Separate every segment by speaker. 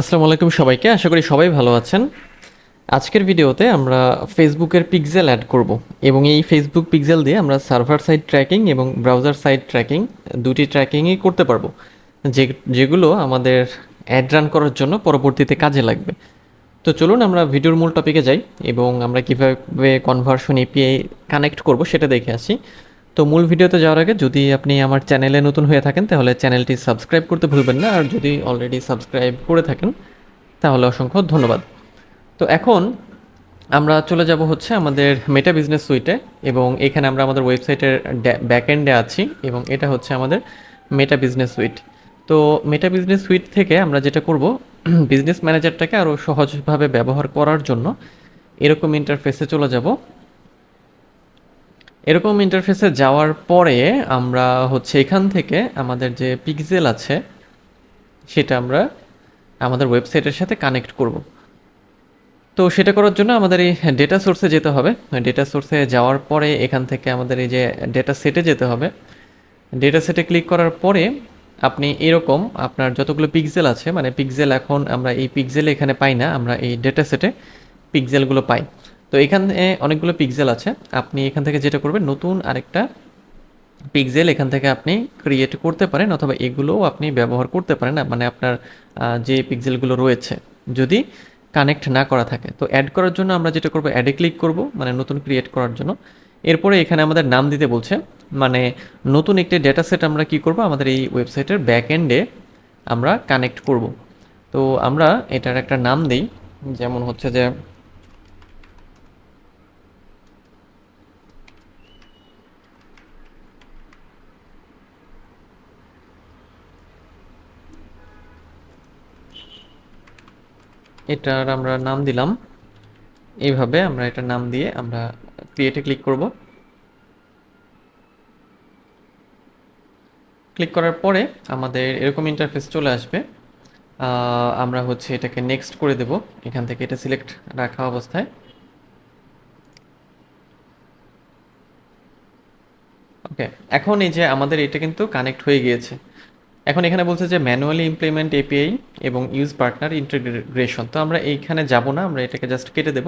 Speaker 1: আসসালামু আলাইকুম সবাইকে। আশা করি সবাই ভালো আছেন। আজকের ভিডিওতে আমরা ফেসবুকের পিক্সেল অ্যাড করব এবং এই ফেসবুক পিক্সেল দিয়ে আমরা সার্ভার সাইড ট্র্যাকিং এবং ব্রাউজার সাইড ট্র্যাকিং দুটি ট্র্যাকিংই করতে পারব, যে, যেগুলো আমাদের অ্যাড রান করার জন্য পরবর্তীতে কাজে লাগবে। তো চলুন আমরা ভিডিওর মূল টপিকে যাই এবং আমরা কীভাবে কনভার্সন এপিআই কানেক্ট করব সেটা দেখে আসি। তো মূল ভিডিওতে যাওয়ার আগে যদি আপনি আমার চ্যানেলে নতুন হয়ে থাকেন, তাহলে চ্যানেলটি সাবস্ক্রাইব করতে ভুলবেন না। আর যদি অলরেডি সাবস্ক্রাইব করে থাকেন, তাহলে অসংখ্য ধন্যবাদ। তো এখন আমরা চলে যাব হচ্ছে আমাদের মেটা বিজনেস সুইটে এবং এখানে আমরা আমাদের ওয়েবসাইটের ব্যাকএন্ডে আছি, এবং এটা হচ্ছে আমাদের মেটা বিজনেস সুইট তো মেটা বিজনেস সুইট থেকে আমরা যেটা করব বিজনেস ম্যানেজারটাকে আরও সহজভাবে ব্যবহার করার জন্য এরকম ইন্টারফেসে চলে যাব। এরকম ইন্টারফেসে যাওয়ার পরে আমরা হচ্ছে এখান থেকে আমাদের যে পিক্সেল আছে, সেটা আমরা আমাদের ওয়েবসাইটের সাথে কানেক্ট করব। তো সেটা করার জন্য আমাদের এই ডেটা সোর্সে যেতে হবে। ডেটা সোর্সে যাওয়ার পরে এখান থেকে আমাদের এই যে ডেটা সেটে যেতে হবে। ডেটা সেটে ক্লিক করার পরে আপনি এরকম আপনার যতগুলো পিক্সেল আছে মানে পিক্সেল এখন আমরা এই পিক্সেল এখানে পাই না, আমরা এই ডেটা সেটে পিক্সেলগুলো পাই। তো এখানে অনেকগুলো পিক্সেল আছে। আপনি এখান থেকে যেটা করবেন, নতুন আরেকটা পিক্সেল এখান থেকে আপনি ক্রিয়েট করতে পারেন অথবা এগুলোও আপনি ব্যবহার করতে পারেন মানে আপনার যে পিক্সেলগুলো রয়েছে। যদি কানেক্ট না করা থাকে। তো অ্যাড করার জন্য আমরা যেটা করব অ্যাডে ক্লিক করব মানে নতুন ক্রিয়েট করার জন্য। এরপরে এখানে আমাদের নাম দিতে বলছে। মানে নতুন একটি ডেটা সেট আমরা কি করব, আমাদের এই ওয়েবসাইটের ব্যাক এন্ডে আমরা কানেক্ট করব। তো আমরা এটার একটা নাম দিই। যেমন হচ্ছে যে এটার আমরা নাম দিলাম। এইভাবে আমরা এটার নাম দিয়ে আমরা ক্রিয়েটে ক্লিক করব। ক্লিক করার পরে আমাদের এরকম ইন্টারফেস চলে আসবে। আমরা হচ্ছে এটাকে নেক্সট করে দেব। এখান থেকে এটা সিলেক্ট রাখা অবস্থায়। ওকে এখন এই যে আমাদের এটা কিন্তু কানেক্ট হয়ে গিয়েছে। এখন এখানে বলছে যে ম্যানুয়ালি ইমপ্লিমেন্ট এপিআই এবং ইউজ পার্টনার ইন্টিগ্রেশন তো আমরা এইখানে যাব না, আমরা এটাকে জাস্ট কেটে দেব।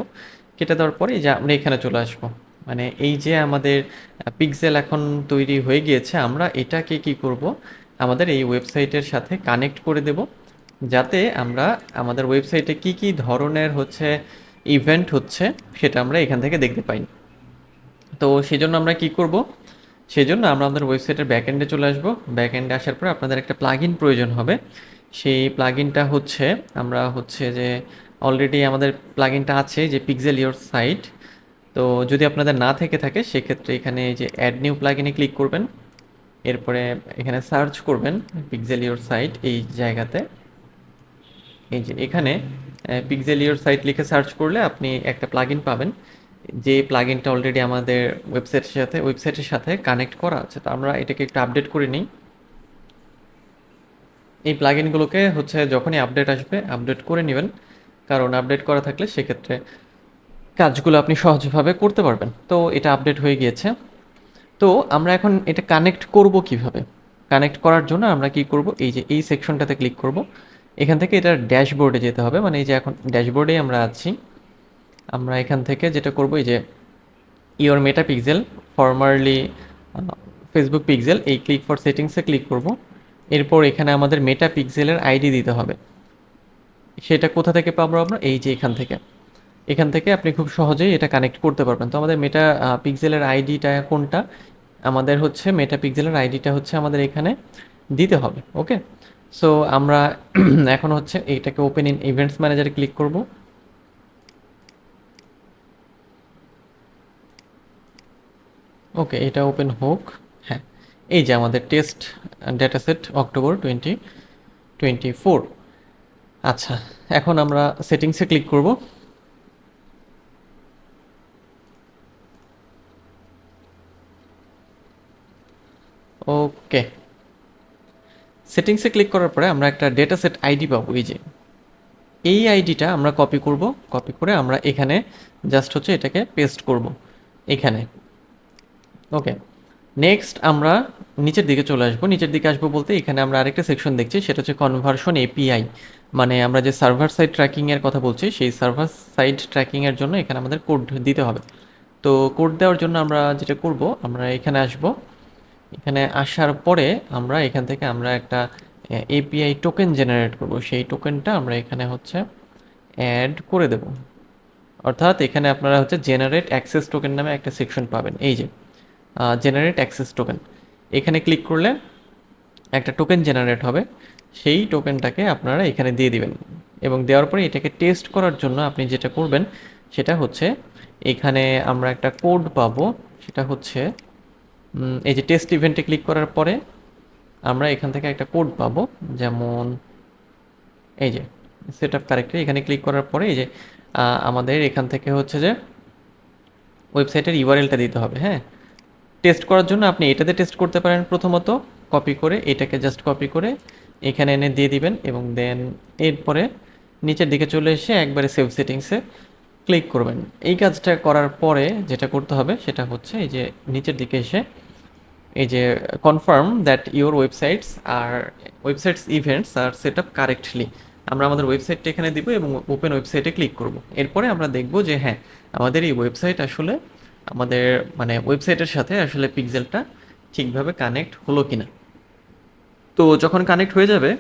Speaker 1: কেটে দেওয়ার পরে যে, আমরা এখানে চলে আসব। মানে এই যে আমাদের পিক্সেল এখন তৈরি হয়ে গিয়েছে, আমরা এটাকে কি করব? আমাদের এই ওয়েবসাইটের সাথে কানেক্ট করে দেব। যাতে আমরা আমাদের ওয়েবসাইটে কি কি ধরনের হচ্ছে ইভেন্ট হচ্ছে, সেটা আমরা এখান থেকে দেখতে পাই। তো সেজন্য আমরা কি করব? সেজন্য আমরা আমাদের ওয়েবসাইটের ব্যাকএন্ডে চলে আসব। ব্যাকএন্ডে আসার পরে আপনাদের একটা প্লাগইন প্রয়োজন হবে। সেই প্লাগইনটা হচ্ছে, আমরা হচ্ছে যে অলরেডি আমাদের প্লাগইনটা আছে যে পিক্সেল ইওর সাইট তো যদি আপনাদের না থেকে থাকে, সেক্ষেত্রে এখানে যে অ্যাড নিউ প্লাগইনে ক্লিক করবেন। এরপরে এখানে সার্চ করবেন পিক্সেল ইওর সাইট এই জায়গাতে। এই যে এখানে পিক্সেল ইওর সাইট লিখে সার্চ করলে আপনি একটা প্লাগইন পাবেন। যে প্লাগইনটা অলরেডি আমাদের ওয়েবসাইটের সাথে ওয়েবসাইটের সাথে কানেক্ট করা আছে, তো আমরা এটাকে একটু আপডেট করে নিই। এই প্লাগইনগুলোকে হচ্ছে যখনই আপডেট আসবে আপডেট করে নেবেন। কারণ আপডেট করা থাকলে সেক্ষেত্রে কাজগুলো আপনি সহজভাবে করতে পারবেন। তো এটা আপডেট হয়ে গিয়েছে। তো আমরা এখন এটা কানেক্ট করব কীভাবে? কানেক্ট করার জন্য আমরা কি করব? এই যে, এই সেকশনটাতে ক্লিক করব। এখান থেকে এটার ড্যাশবোর্ডে যেতে হবে। মানে এই যে এখন ড্যাশবোর্ডেই আমরা আছি। আমরা এখান থেকে যেটা করব, এই যে your Meta pixel formerly Facebook pixel এই ক্লিক ফর সেটিংসে ক্লিক করব। এরপর এখানে আমাদের মেটা পিক্সেলের আইডি দিতে হবে। সেটা কোথা থেকে পাবো আমরা? এই যে এখান থেকে। এখান থেকে আপনি খুব সহজেই এটা কানেক্ট করতে পারবেন। তো আমাদের মেটা পিক্সেলের আইডিটা কোনটা? আমাদের হচ্ছে মেটা পিক্সেলের আইডিটা হচ্ছে আমাদের এখানে দিতে হবে ওকে সো আমরা এখন হচ্ছে এইটাকে ওপেন ইন ইভেন্টস ম্যানেজারে ক্লিক করব। ওকে, এটা ওপেন হোক হ্যাঁ। এই যে আমাদের test data set October twenty twenty four. আচ্ছা এখন আমরা সেটিংসে ক্লিক করব। ওকে। সেটিংসে ক্লিক করার পরে আমরা একটা ডেটা সেট আইডি পাবো, এই যে। এই আইডিটা আমরা কপি করব, কপি করে আমরা এখানে জাস্ট হচ্ছে এটাকে পেস্ট করব, এখানে। ওকে নেক্সট আমরা নিচের দিকে চলে আসব। নিচের দিকে আসব বলতে এখানে আমরা আরেকটা সেকশন দেখছি, সেটা হচ্ছে কনভার্সন এপিআই মানে আমরা যে সার্ভার সাইড ট্র্যাকিংয়ের কথা বলছি, সেই সার্ভার সাইড ট্র্যাকিংয়ের জন্য এখানে আমাদের কোড দিতে হবে। তো কোড দেওয়ার জন্য আমরা যেটা করব, আমরা এখানে আসব। এখানে আসার পরে আমরা এখান থেকে আমরা একটা এপিআই টোকেন জেনারেট করব। সেই টোকেনটা আমরা এখানে হচ্ছে অ্যাড করে দেব। অর্থাৎ এখানে আপনারা হচ্ছে জেনারেট অ্যাক্সেস টোকেন নামে একটা সেকশন পাবেন। এই যে জেনারেট অ্যাক্সেস টোকেন এখানে ক্লিক করলে একটা টোকেন জেনারেট হবে। সেই টোকেনটাকে আপনারা এখানে দিয়ে দিবেন। এবং দেওয়ার পরে এটাকে টেস্ট করার জন্য আপনি যেটা করবেন, সেটা হচ্ছে এখানে আমরা একটা কোড পাবো। সেটা হচ্ছে এই যে টেস্ট ইভেন্টে ক্লিক করার পরে আমরা এখান থেকে একটা কোড পাবো। যেমন, এই যে সেট আপ কারেক্টলি এখানে ক্লিক করার পরে এই যে আমাদের এখান থেকে হচ্ছে যে ওয়েবসাইটের ইউআরএলটা দিতে হবে হ্যাঁ? টেস্ট করার জন্য আপনি এটাতে টেস্ট করতে পারেন প্রথমত কপি করে এটাকে জাস্ট কপি করে এখানে এনে দিয়ে দিবেন এবং দেন এরপরে নিচের দিকে চলে এসে একবারে সেভ সেটিংসে ক্লিক করবেন। এই কাজটা করার পরে যেটা করতে হবে সেটা হচ্ছে এই যে নিচের দিকে এসে এই যে confirm that your websites are websites events are set up correctly আমরা আমাদের ওয়েবসাইটটা এখানে দিব এবং ওপেন ওয়েবসাইটে ক্লিক করব। এরপরে আমরা দেখব যে হ্যাঁ আমাদের এই ওয়েবসাইট আসলে আমাদের মানে ওয়েবসাইটের সাথে আসলে পিক্সেলটা ঠিকভাবে কানেক্ট হলো কি না তো যখন কানেক্ট হয়ে যাবে,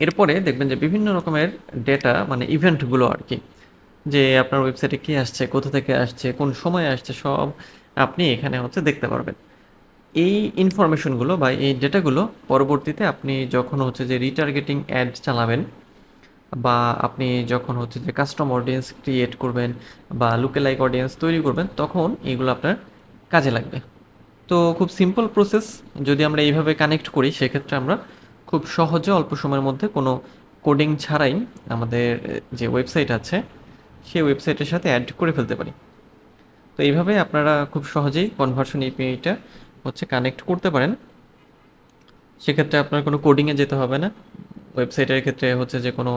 Speaker 1: এরপরে দেখবেন যে বিভিন্ন রকমের ডেটা মানে ইভেন্টগুলো আর কি, যে আপনার ওয়েবসাইটে কে আসছে, কোথা থেকে আসছে, কোন সময় আসছে, সব আপনি এখানে হচ্ছে দেখতে পারবেন। এই ইনফরমেশনগুলো বা এই ডেটাগুলো পরবর্তীতে আপনি যখন হচ্ছে যে রিটার্গেটিং অ্যাড চালাবেন বা আপনি যখন হচ্ছে যে কাস্টম অডিয়েন্স ক্রিয়েট করবেন বা লুকে লাইক অডিয়েন্স তৈরি করবেন, তখন এগুলো আপনার কাজে লাগবে। তো খুব সিম্পল প্রসেস যদি আমরা এইভাবে কানেক্ট করি, সেক্ষেত্রে আমরা খুব সহজে অল্প সময়ের মধ্যে কোনো কোডিং ছাড়াই আমাদের যে ওয়েবসাইট আছে, সেই ওয়েবসাইটের সাথে অ্যাড করে ফেলতে পারি। তো এইভাবে আপনারা খুব সহজেই কনভার্সন এপিআইটা হচ্ছে কানেক্ট করতে পারেন। সেক্ষেত্রে আপনার কোনো কোডিংয়ে যেতে হবে না। ওয়েবসাইটের ক্ষেত্রে হচ্ছে যে কোনো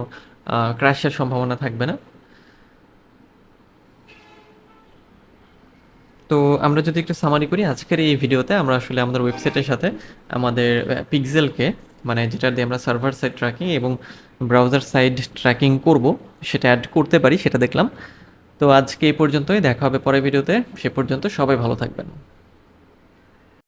Speaker 1: ক্র্যাশের সম্ভাবনা থাকবে না। তো আমরা যদি একটু সামারি করি, আজকের এই ভিডিওতে আমরা আসলে আমাদের ওয়েবসাইটের সাথে আমাদের পিক্সেলকে মানে যেটা দিয়ে আমরা সার্ভার সাইড ট্র্যাকিং এবং ব্রাউজার সাইড ট্র্যাকিং করব, সেটা অ্যাড করতে পারি, সেটা দেখলাম। তো আজকে এই পর্যন্তই, দেখা হবে পরের ভিডিওতে, সে পর্যন্ত সবাই ভালো থাকবেন।